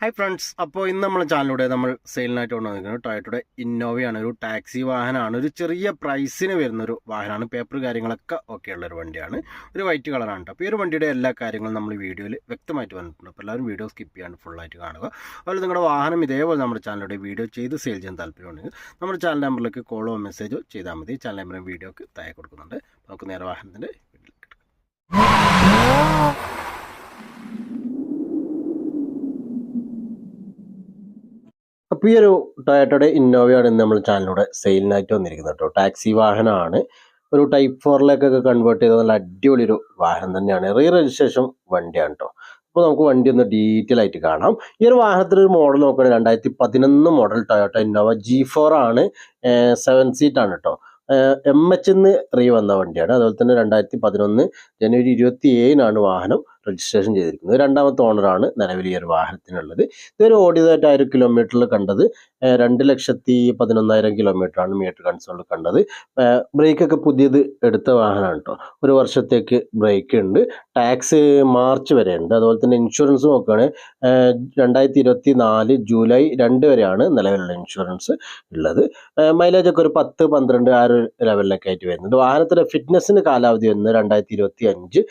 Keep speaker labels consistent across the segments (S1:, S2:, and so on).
S1: Hi friends അപ്പോൾ ഇന്ന് നമ്മൾ ചാനലിലൂടെ നമ്മൾ സെയിലിനായിട്ട് കൊണ്ടുവന്നിരിക്കുന്നത് ടൊയറ്റയുടെ ഇന്നോവയാണ് ഒരു ടാക്സി വാഹനമാണ്. ഒരു ചെറിയ പ്രൈസിന് വരുന്ന ഒരു വാഹനമാണ്. പേപ്പർ കാര്യങ്ങളൊക്കെ ഒക്കെ ഉള്ളൊരു വണ്ടിയാണ്. ഒരു വൈറ്റ് കളറാണ് കേട്ടോ അപ്പോൾ ഈ ഒരു വണ്ടിയുടെ എല്ലാ കാര്യങ്ങളും നമ്മൾ വീഡിയോയിൽ വ്യക്തമായിട്ട് വന്നിട്ടുണ്ട്. അപ്പോൾ എല്ലാവരും വീഡിയോ സ്കിപ്പ് ചെയ്യാണ്ട് ഫുള്ളായിട്ട് കാണുക. അതുപോലെ നിങ്ങളുടെ വാഹനം ഇതേപോലെ നമ്മുടെ ചാനലിലൂടെ വീഡിയോ ചെയ്ത് സെയിൽ ചെയ്യാൻ താല്പര്യമുണ്ടെങ്കിൽ നമ്മുടെ ചാനൽ നമ്പറിലേക്ക് കോളോ മെസ്സേജോ ചെയ്താൽ മതി. ചാനൽ നമ്പറും വീഡിയോക്ക് താഴെ കൊടുക്കുന്നുണ്ട്. നമുക്ക് നേരെ വാഹനത്തിന്റെ അപ്പോൾ ഈ ഇന്നോവയാണ് ഇന്ന് നമ്മൾ ചാനലിലൂടെ സെയിലിനായിട്ട് വന്നിരിക്കുന്നത് കേട്ടോ. ടാക്സി വാഹനമാണ് ഒരു ടൈപ്പ് ഫോറിലേക്കൊക്കെ കൺവേർട്ട് ചെയ്ത നല്ല അടിപൊളി ഒരു വാഹനം തന്നെയാണ്. റീ രജിസ്ട്രേഷൻ വണ്ടിയാണ് കേട്ടോ. അപ്പോൾ നമുക്ക് വണ്ടി ഒന്ന് ഡീറ്റെയിൽ ആയിട്ട് കാണാം. ഈ ഒരു വാഹനത്തിന് ഒരു മോഡൽ നോക്കുകയാണെങ്കിൽ രണ്ടായിരത്തി പതിനൊന്ന് model Toyota Innova G four ആണ് സെവൻ സീറ്റ് ആണ് കേട്ടോ. എം എച്ച് എന്ന് റീ വന്ന വണ്ടിയാണ്. അതുപോലെ തന്നെ രണ്ടായിരത്തി പതിനൊന്ന് ജനുവരി ഇരുപത്തി ഏഴിനാണ് വാഹനം. രജിസ്ട്രേഷൻ ചെയ്തിരിക്കുന്നത്. രണ്ടാമത്തെ ഓണറാണ് നിലവിൽ ഈ ഒരു വാഹനത്തിനുള്ളത്. ഇതൊരു ഓടിയതായിട്ട് ആയിരം കിലോമീറ്ററിൽ കണ്ടത്. രണ്ട് ലക്ഷത്തി പതിനൊന്നായിരം കിലോമീറ്റർ ആണ് മീറ്റർ കൺസോളിൽ കണ്ടത്. ബ്രേക്കൊക്കെ പുതിയത് എടുത്ത വാഹനമാണ് കേട്ടോ ഒരു വർഷത്തേക്ക് ബ്രേക്ക് ഉണ്ട്. ടാക്സ് മാർച്ച് വരെ ഉണ്ട്. അതുപോലെ തന്നെ ഇൻഷുറൻസ് നോക്കുകയാണെങ്കിൽ രണ്ടായിരത്തി ഇരുപത്തി നാല് ജൂലൈ രണ്ട് വരെയാണ് നിലവിലുള്ള ഇൻഷുറൻസ് ഉള്ളത്. മൈലേജ് ഒക്കെ ഒരു പത്ത് പന്ത്രണ്ട് ആ ഒരു ലെവലിലൊക്കെ ആയിട്ട് വരുന്നുണ്ട്. വാഹനത്തിന്റെ ഫിറ്റ്നസിന് കാലാവധി വരുന്നത് രണ്ടായിരത്തി ഇരുപത്തി അഞ്ച്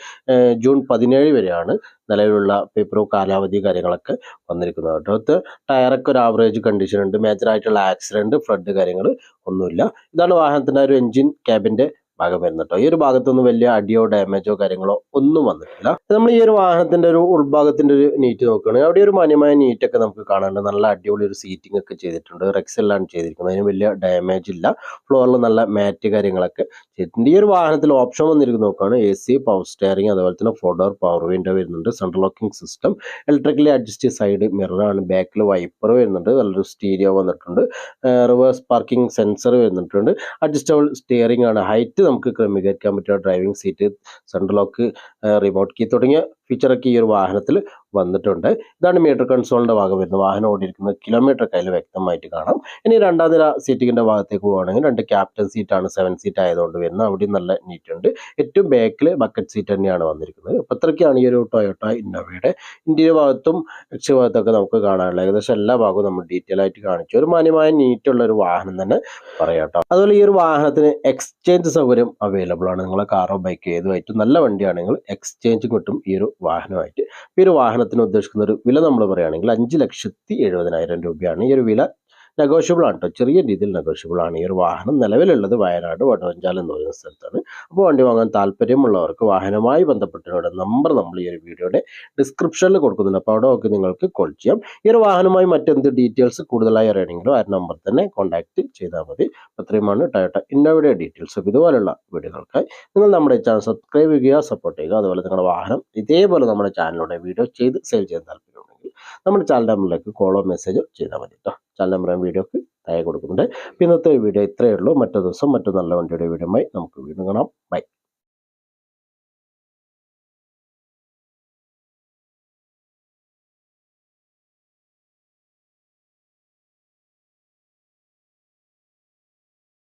S1: ജൂൺ പതിനേഴ് വരെയാണ് നിലവിലുള്ള പേപ്പറോ കാലാവധി കാര്യങ്ങളൊക്കെ വന്നിരിക്കുന്നത്. കേട്ടോ. ടയറൊക്കെ ഒരു ആവറേജ് കണ്ടീഷൻ ഉണ്ട്. മേജർ ആയിട്ടുള്ള ആക്സിഡന്റ് ഫ്ലഡ് കാര്യങ്ങൾ ഒന്നുമില്ല. ഇതാണ് വാഹനത്തിന്റെ ഒരു എൻജിൻ ക്യാബിന്റെ ഭാഗം വരുന്നത് കേട്ടോ ഈ ഒരു ഭാഗത്തൊന്നും വലിയ അടിയോ ഡാമേജോ കാര്യങ്ങളോ ഒന്നും വന്നിട്ടില്ല. നമ്മൾ ഈ ഒരു വാഹനത്തിന്റെ ഒരു ഉൾഭാഗത്തിന്റെ ഒരു നീറ്റ് നോക്കുകയാണെങ്കിൽ അവിടെ ഒരു മാന്യമായ നീറ്റ് ഒക്കെ നമുക്ക് കാണാനുണ്ട്. നല്ല അടിപൊളി ഒരു സീറ്റിംഗ് ഒക്കെ ചെയ്തിട്ടുണ്ട്. റെക്സ് എല്ലാം ചെയ്തിരിക്കുന്നത് അതിന് വലിയ ഡാമേജ് ഇല്ല. ഫ്ലോറിൽ നല്ല മാറ്റ് കാര്യങ്ങളൊക്കെ ചെയ്തിട്ടുണ്ട്. ഈ ഒരു വാഹനത്തിൽ ഓപ്ഷൻ വന്നിരിക്കുന്ന നോക്കുകയാണ് എ സി പവർ സ്റ്റിയറിംഗ് അതുപോലെ തന്നെ ഫോർ ഡോർ പവർ വിൻഡോ വരുന്നുണ്ട്. Central locking system electrically adjust side മിററാണ് ബാക്കിൽ വൈപ്പർ വരുന്നുണ്ട്. നല്ലൊരു സ്റ്റീരിയോ വന്നിട്ടുണ്ട്. റിവേഴ്സ് പാർക്കിംഗ് സെൻസർ വരുന്നിട്ടുണ്ട് അഡ്ജസ്റ്റബിൾ സ്റ്റിയറിംഗ് ആണ്. ഹൈറ്റ് നമുക്ക് ക്രമീകരിക്കാൻ പറ്റുക driving seat central lock remote key തുടങ്ങിയ ഫീച്ചറൊക്കെ ഈ ഒരു വാഹനത്തിൽ വന്നിട്ടുണ്ട്. ഇതാണ് മീറ്റർ കൺസോളിന്റെ ഭാഗം വരുന്നത്. വാഹനം ഓടിയിരിക്കുന്നത് കിലോമീറ്റർ കയ്യിൽ വ്യക്തമായിട്ട് കാണാം. ഇനി രണ്ടാം നില സീറ്റിങ്ങിന്റെ ഭാഗത്തേക്ക് പോവുകയാണെങ്കിൽ രണ്ട് ക്യാപ്റ്റൻ സീറ്റാണ് സെവൻ സീറ്റ് ആയതുകൊണ്ട് വരുന്നത്. അവിടെയും നല്ല നീറ്റ് ഉണ്ട്. ഏറ്റവും ബാക്കിൽ ബക്കറ്റ് സീറ്റ് തന്നെയാണ് വന്നിരിക്കുന്നത്. അപ്പോൾ അത്രയ്ക്കാണ് ഈ ഒരു ടൊയോട്ട ഇന്നോവയുടെ ഇന്ത്യയുടെ ഭാഗത്തും എക്സ് ഭാഗത്തൊക്കെ നമുക്ക് കാണാനുള്ള ഏകദേശം എല്ലാ ഭാഗവും നമ്മൾ ഡീറ്റെയിൽ ആയിട്ട് കാണിച്ചു. ഒരു മാന്യമായ നീറ്റുള്ള ഒരു വാഹനം തന്നെ പറയാട്ടോ അതുപോലെ ഈ ഒരു വാഹനത്തിന് എക്സ്ചേഞ്ച് സൗകര്യം അവൈലബിൾ ആണ്. നിങ്ങളെ കാറോ ബൈക്കോ ഏതുമായിട്ടും നല്ല വണ്ടിയാണെങ്കിൽ എക്സ്ചേഞ്ച് കിട്ടും ഈ ഒരു വാഹനമായിട്ട്. ഈ ഒരു വാഹനത്തിന് ഉദ്ദേശിക്കുന്ന ഒരു വില നമ്മൾ പറയുകയാണെങ്കിൽ അഞ്ച് ലക്ഷത്തി എഴുപതിനായിരം രൂപയാണ്. ഈ ഒരു വില നെഗോഷ്യബിൾ ആണ് കേട്ടോ ചെറിയ രീതിയിൽ നെഗോഷ്യബിൾ ആണ്. ഈ ഒരു വാഹനം നിലവിലുള്ളത് വയനാട് വടവഞ്ചാൽ എന്ന് പറയുന്ന സ്ഥലത്താണ്. അപ്പോൾ വണ്ടി വാങ്ങാൻ താല്പര്യമുള്ളവർക്ക് വാഹനവുമായി ബന്ധപ്പെട്ടവരുടെ നമ്പർ നമ്മൾ ഈ ഒരു വീഡിയോയുടെ ഡിസ്ക്രിപ്ഷനിൽ കൊടുക്കുന്നുണ്ട്. അപ്പോൾ അവിടെ ഒക്കെ നിങ്ങൾക്ക് കോൾ ചെയ്യാം. ഈ ഒരു വാഹനവുമായി മറ്റെന്ത് ഡീറ്റെയിൽസ് കൂടുതലായി അറിയണമെങ്കിലും ആ നമ്പർ തന്നെ കോൺടാക്ട് ചെയ്താൽ മതി. അത്രയുമാണ് ടയോട്ട ഇന്നോവയുടെ ഡീറ്റെയിൽസ് ഇതുപോലുള്ള വീഡിയോകൾക്കായി നിങ്ങൾ നമ്മുടെ ചാനൽ സബ്സ്ക്രൈബ് ചെയ്യുക സപ്പോർട്ട് ചെയ്യുക. അതുപോലെ നിങ്ങളുടെ വാഹനം ഇതേപോലെ നമ്മുടെ ചാനലിലൂടെ വീഡിയോ ചെയ്ത് സെയിൽ ചെയ്യാൻ താല്പര്യമുണ്ടെങ്കിൽ നമ്മുടെ ചാനൽ നമ്പറിലേക്ക് കോളോ മെസ്സേജോ ചെയ്താൽ മതി കേട്ടോ ചാനൽ നമ്പർ വീഡിയോക്ക് താഴെ കൊടുക്കുന്നുണ്ട്. ഇന്നത്തെ വീഡിയോ ഇത്രയേ ഉള്ളൂ. മറ്റേ ദിവസം മറ്റു നല്ല വണ്ടിയുടെ വീഡിയോ നമുക്ക് വീണ്ടും കാണാം. ബൈ